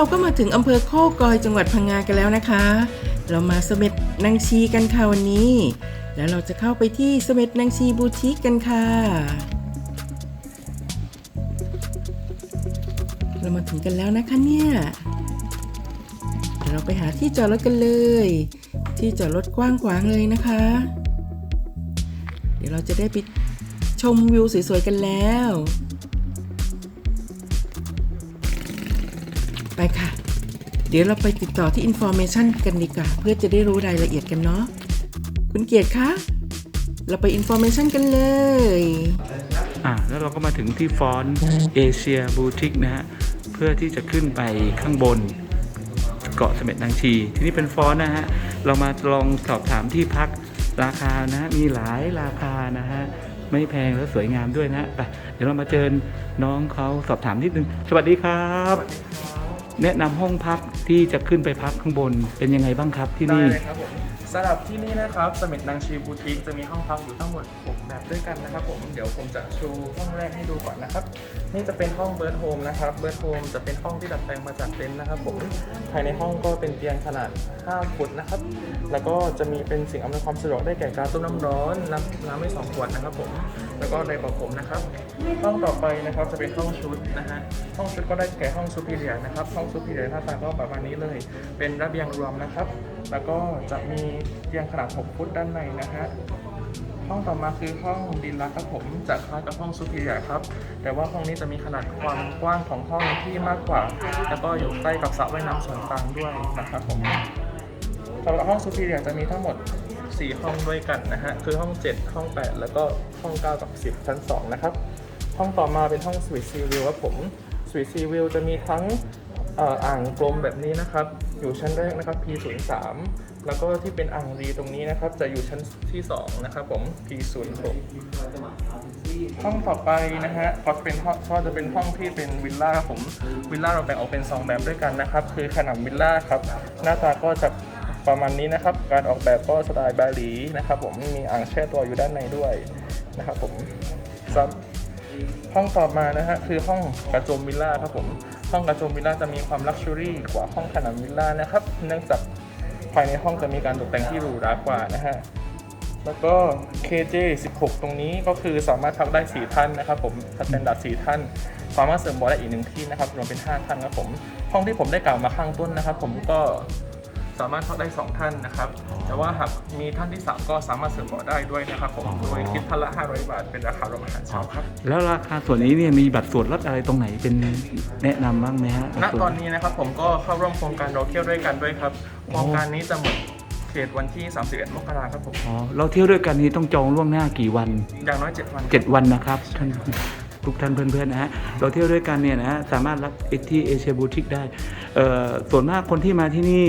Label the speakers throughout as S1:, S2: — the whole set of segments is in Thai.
S1: เราก็มาถึงอำเภอโคกอยจังหวัดพังงากันแล้วนะคะ เรามาเสม็ดนางชีกันค่ะวันนี้ แล้วเราจะเข้าไปที่เสม็ดนางชีบูติกกันค่ะ เรามาถึงกันแล้วนะคะเนี่ยเดี๋ยวเราไปหาที่จอดรถกันเลย ที่จอดรถกว้างขวางเลยนะคะ เดี๋ยวเราจะได้ไปชมวิวสวยๆกันแล้ว ไปค่ะ เดี๋ยวเราไปติดต่อที่ Information กันดีกว่า เพื่อจะได้รู้รายละเอียดกันเนาะ คุณเกียรติคะ เราไป Information กันเลย
S2: อ่าแล้วเราก็มาถึงที่ฟอนต์เอเชียบูติกนะฮะ เพื่อที่จะขึ้นไปข้างบนเกาะเสม็ดนางชี ที่นี่เป็นฟอนต์นะฮะ เรามาลองสอบถามที่พักราคานะฮะ มีหลายราคานะฮะไม่แพงและสวยงามด้วยนะไปเดี๋ยวเรามาเจอน้องเขาสอบถามนิดนึง สวัสดีครับ แนะนำห้องพักที่จะขึ้นไปพักข้างบนเป็นยังไงบ้างครับที่
S3: ได้
S2: นี่
S3: เลยครับผม สำหรับที่นี่นะครับสมิธนางชีบูติกจะมีห้องพักอยู่ทั้งหมด6แบบด้วยกันนะครับ ผมเดี๋ยวผมจะโชว์ห้องแรกให้ดูก่อนนะครับ นี่จะเป็นห้องเบิร์ดโฮมนะครับเบิร์ดโฮมจะเป็นห้องที่ดัดแปลงมาจากเต็นท์นะครับผมภายในห้องก็เป็นเตียงขนาด 5 ฟุตนะครับ แล้วก็จะมีเป็นสิ่งอำนวยความสะดวกได้แก่การต้มน้ำร้อนน้ำน้ำไม่สองขวดนะครับ ผม แล้วก็ในประผมนะครับ ห้องต่อไปนะครับจะเป็นห้องชุดนะฮะห้องชุดก็ได้แก่ห้องซูพิเรียนะครับห้องซูพิเรียหน้าตาก็ประมาณนี้เลย เป็นระเบียงรวมนะครับ แล้วก็จะมีเตียงขนาด 6 ฟุตด้านในนะฮะ ห้องต่อมาคือห้องดินลักครับผมจะคล้ายกับห้องซูพิเรียครับ แต่ว่าห้องนี้จะมีขนาดความกว้างของห้องที่มากกว่า แล้วก็อยู่ใกล้กับสระว่ายน้ำส่วนกลางด้วยนะครับผมสำหรับห้องซูพิเรียจะมีทั้งหมด 4 ห้องด้วยกันนะฮะ คือห้อง 7 ห้อง 8 แล้วก็ห้อง 9 กับ 10 ชั้น 2 นะครับ ห้องต่อมาเป็นห้องสวีทซีวิวครับผมสวีทซีวิวจะมีทั้ง อ่างกลมแบบนี้นะครับ อยู่ชั้นแรกนะครับ P03 แล้วก็ที่เป็นอ่างรีตรงนี้นะครับ จะอยู่ชั้นที่ 2 นะครับผม P06 ห้องต่อไปนะฮะก็จะเป็นห้องก็จะเป็นห้องที่เป็นวิลล่าผมวิลล่าเราแบ่งออกเป็น 2 แบบด้วยกันนะครับ คือขนาดวิลล่าครับ หน้าตาก็จะประมาณนี้นะครับ การออกแบบก็สไตล์บาหลีนะครับผมมีอ่างแช่ตัวอยู่ด้านในด้วยนะครับผมซับห้องต่อมานะฮะคือห้องกระโจมวิลล่าครับผม ห้องกระโจมวิลล่าจะมีความลักชัวรี่กว่าห้องขนาดวิลล่านะครับ เนื่องจากภายในห้องจะมีการตกแต่งที่หรูหรากว่านะฮะ แล้วก็ KJ 16 ตรงนี้ก็คือสามารถพักได้ 4 ท่านนะครับผมสแตนดาร์ด4ท่าน สามารถเสริมบอลได้อีกหนึ่งที่นะครับรวมเป็น 5 ท่านครับผม ห้องที่ผมได้กล่าวมาข้างต้นนะครับ ผมก็ สามารถพักได้ 2 ท่านนะครับ แต่ว่าหากมีท่านที่ 3 ก็สามารถเสริมเบาะได้ด้วยนะครับผม โดยคิดท่านละ 500 บาท เป็นราคารวมอาหารเช้าครับ
S2: แล้วราคาส่วนนี้เนี่ยมีบัตรส่วนลดอะไรตรงไหนเป็นแนะนำบ้างไหมฮะ
S3: ณตอนนี้นะครับผมก็เข้าร่วมโครงการเราเที่ยวด้วยกันด้วยครับ โครงการนี้จะหมดเขตวันที่ 31 มกราครับผม
S2: อ๋อ เราเที่ยวด้วยกันนี้ต้องจองล่วงหน้ากี่วัน
S3: อย่างน้อย 7 วัน
S2: 7 วันนะครับท่านทุกท่านเพื่อนๆนะฮะเราเที่ยวด้วยกันเนี่ยนะฮะสามารถรับเอที่เอเชียบูติกได้เอ่อส่วนมากคนที่มาที่นี่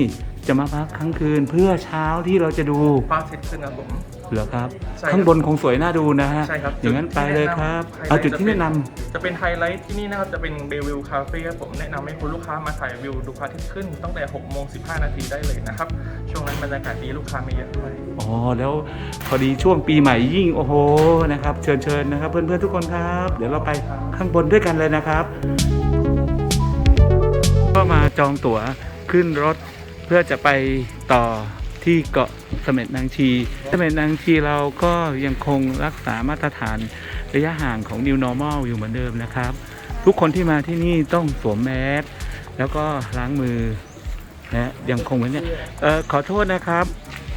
S2: จะมาพักครั้งคืนเพื่อเช้าที่เราจะดู
S3: ป้าทิตย์ขึ้นครับผม
S2: เหรอครับ
S3: ใช่ครับ
S2: ข้างบนคงสวยน่าดูนะฮะ
S3: ใช่ครับ
S2: อย่างนั้นไปเลยครับ
S3: จุดที่แนะนำ
S2: เอาจุดที่แนะนำ
S3: ไฮไลท์จะเป็นไฮไลท์ที่นี่นะครับ จะเป็นเบวิวคาเฟ่ครับผมแนะนำให้คุณลูกค้ามาถ่ายวิวดูพระอาทิตย์ขึ้นตั้งแต่6โมง15 นาทีได้เลยนะครับ ช่วงนั้นบรรยากาศดีลูกค้าไม่เยอะด้วย
S2: อ๋อแล้วพอดีช่วงปีใหม่ยิ่งโอ้โหนะครับ เชิญเชิญนะครับ เพื่อนๆทุกคนครับ เดี๋ยวเราไปข้างบนด้วยกันเลยนะครับ ก็มาจองตั๋วขึ้นรถเพื่อจะไปต่อที่เกาะเสม็ดนางชีเสม็ดนางชีเราก็ยังคงรักษามาตรฐานระยะห่างของ New Normal อยู่เหมือนเดิมนะครับ ทุกคนที่มาที่นี่ต้องสวมแมสแล้วก็ล้างมือนะยังคงเหมือนเนี่ยเออขอโทษนะครับ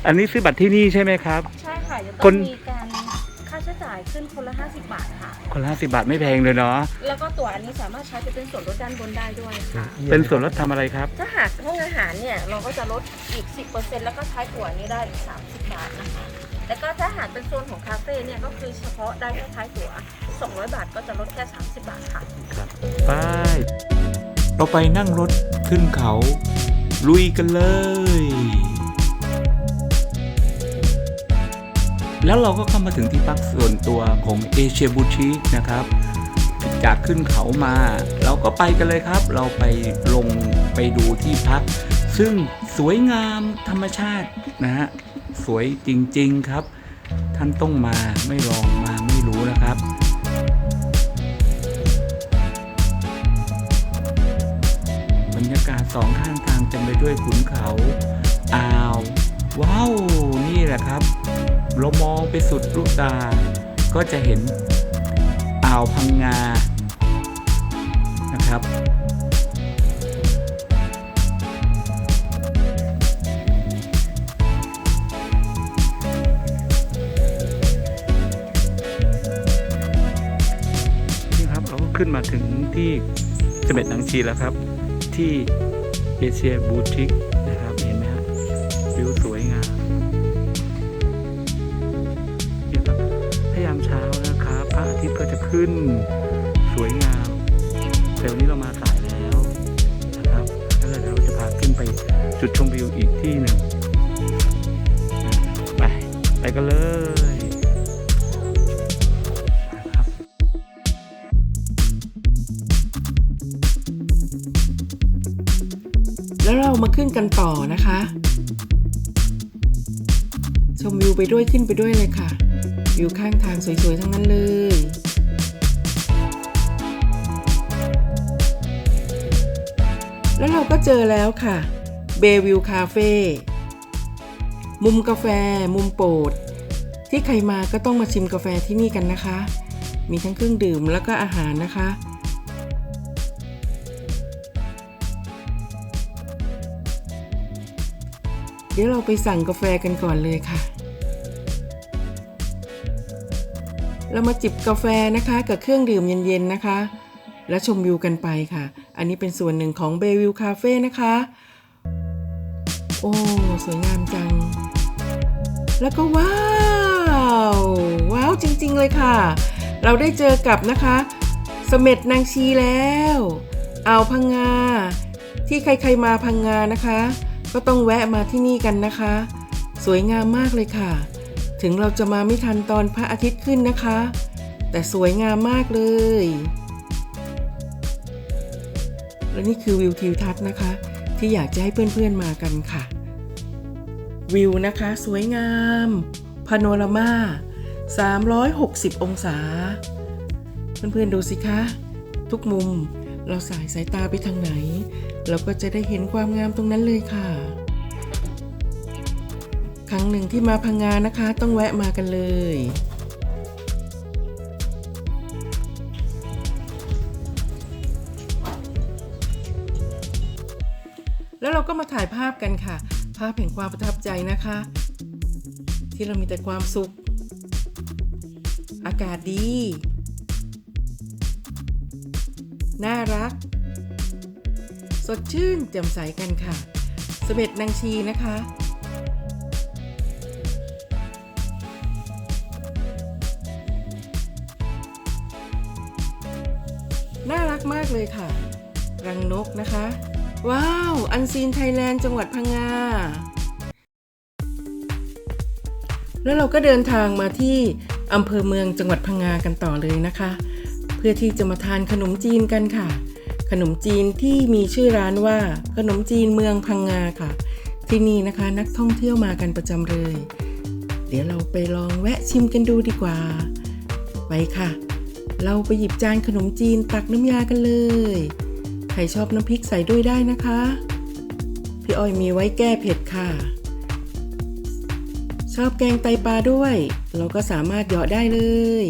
S2: อันนี้ซื้อบัตรที่นี่ใช่ไหมครับ
S4: ใช่ค่ะจะ
S2: ค
S4: ต้อนงมีการค่า ใช้จ่ายขึ้นคนละ 50 บาทค่ะ
S2: คนละสิบาทไม่แพงเลยเนาะ
S4: แล้วก็ตั๋วอันนี้สามารถใช้ไปเป็นส่วนลดด้านบนได้ด้วยค่ะ
S2: เป็นส่วนลดทำอะไรครับ
S4: ถ้าหากห้องอาหารเนี่ยเราก็จะลดอีก 10%แล้วก็ใช้ตั๋วนี้ได้อีก 30 บาทนะคะแล้วก็ถ้าหากเป็นโซนของคาเฟ่เนี่ยก็คือเฉพาะได้แค่ท้ายตั๋ว 200 บาทก็จะลดแค่ 30 บาทค่ะ
S2: ครับไป
S5: เราไปนั่งรถขึ้นเขา ลุยกันเลย แล้วเราก็เข้ามาถึงที่พักส่วนตัวของเอเชียบูชินะครับจากขึ้นเขามาเราก็ไปกันเลยครับ เราไปลงไปดูที่พัก ซึ่งสวยงามธรรมชาตินะฮะสวยจริงๆครับ ท่านต้องมาไม่ลองมาไม่รู้นะครับบรรยากาศสองข้างทางเต็มไปด้วยขุนเขา อ่าว ว้าว นี่แหละครับ เรามองไปสุดลูกตา ก็จะเห็นอ่าวพังงา นะครับ
S2: นี่ครับ เราก็ขึ้นมาถึงที่เสม็ดนางชีแล้วครับ ที่เอเชียบูติกนะครับ เห็นไหมฮะวิวสวย ขึ้น สวยงามแต่วันนี้เรามาสายแล้วนะครับแล้วเดี๋ยวเราจะพาขึ้นไปจุดชมวิวอีกที่หนึ่งไปไปกันเลย
S1: แล้วเรามาขึ้นกันต่อนะคะ ชมวิวไปด้วยขึ้นไปด้วยเลยค่ะ วิวข้างทางสวยๆ ทั้งนั้นเลย แล้วเราก็เจอแล้วค่ะเบวิวคาเฟ่มุมกาแฟ มุมโปรด ที่ใครมาก็ต้องมาชิมกาแฟที่นี่กันนะคะ มีทั้งเครื่องดื่มแล้วก็อาหารนะคะ เดี๋ยวเราไปสั่งกาแฟกันก่อนเลยค่ะ เรามาจิบกาแฟนะคะ กับเครื่องดื่มเย็นๆนะคะ แล้วชมวิวกันไปค่ะ อันนี้เป็นส่วนหนึ่งของเบวิวคาเฟ่นะคะ โอ้ สวยงามจัง แล้วก็ว้าว ว้าวจริงๆเลยค่ะ เราได้เจอกับนะคะเสม็ดนางชีแล้วอ่าวพังงา ที่ใครๆมาพังงานะคะ ก็ต้องแวะมาที่นี่กันนะคะ สวยงามมากเลยค่ะ ถึงเราจะมาไม่ทันตอนพระอาทิตย์ขึ้นนะคะ แต่สวยงามมากเลย และนี่คือวิวทิวทัศน์นะคะ ที่อยากจะให้เพื่อนๆมากันค่ะ วิวนะคะสวยงามพาโนรามา 360 องศา เพื่อนๆดูสิคะ ทุกมุมเราสายสายตาไปทางไหน เราก็จะได้เห็นความงามตรงนั้นเลยค่ะ ครั้งหนึ่งที่มาพังงานะคะ ต้องแวะมากันเลย แล้วเราก็มาถ่ายภาพกันค่ะ ภาพแห่งความประทับใจนะคะ ที่เรามีแต่ความสุข อากาศดี น่ารัก สดชื่นแจ่มใสกันค่ะเสม็ดนางชีนะคะน่ารักมากเลยค่ะ รังนกนะคะ ว้าว อันซีนไทยแลนด์จังหวัดพังงา แล้วเราก็เดินทางมาที่อำเภอเมืองจังหวัดพังงากันต่อเลยนะคะ เพื่อที่จะมาทานขนมจีนกันค่ะ ขนมจีนที่มีชื่อร้านว่า ขนมจีนเมืองพังงาค่ะ ที่นี่นะคะนักท่องเที่ยวมากันประจำเลย เดี๋ยวเราไปลองแวะชิมกันดูดีกว่า ไปค่ะ เราไปหยิบจานขนมจีนตักน้ำยากันเลย ใครชอบน้ำพริกใส่ด้วยได้นะคะ พี่อ้อยมีไว้แก้เผ็ดค่ะ ชอบแกงไตปลาด้วย เราก็สามารถเหยาะได้เลย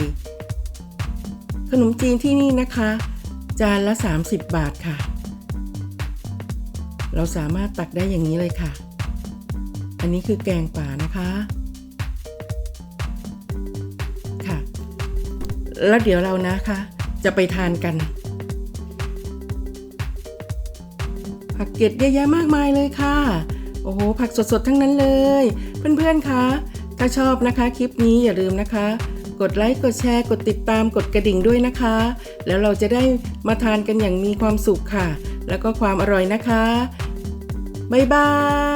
S1: ขนมจีนที่นี่นะคะ จานละ 30 บาทค่ะ เราสามารถตักได้อย่างนี้เลยค่ะ อันนี้คือแกงป่านะคะค่ะแล้วเดี๋ยวเรานะคะ จะไปทานกัน ผักเก็ดเยอะแยะมากมายเลยค่ะ โอ้โห ผักสดๆทั้งนั้นเลย เพื่อนๆคะถ้าชอบนะคะคลิปนี้อย่าลืมนะคะ กดไลค์กดแชร์ กดติดตามกดกระดิ่งด้วยนะคะ แล้วเราจะได้มาทานกันอย่างมีความสุขค่ะ แล้วก็ความอร่อยนะคะบ๊ายบาย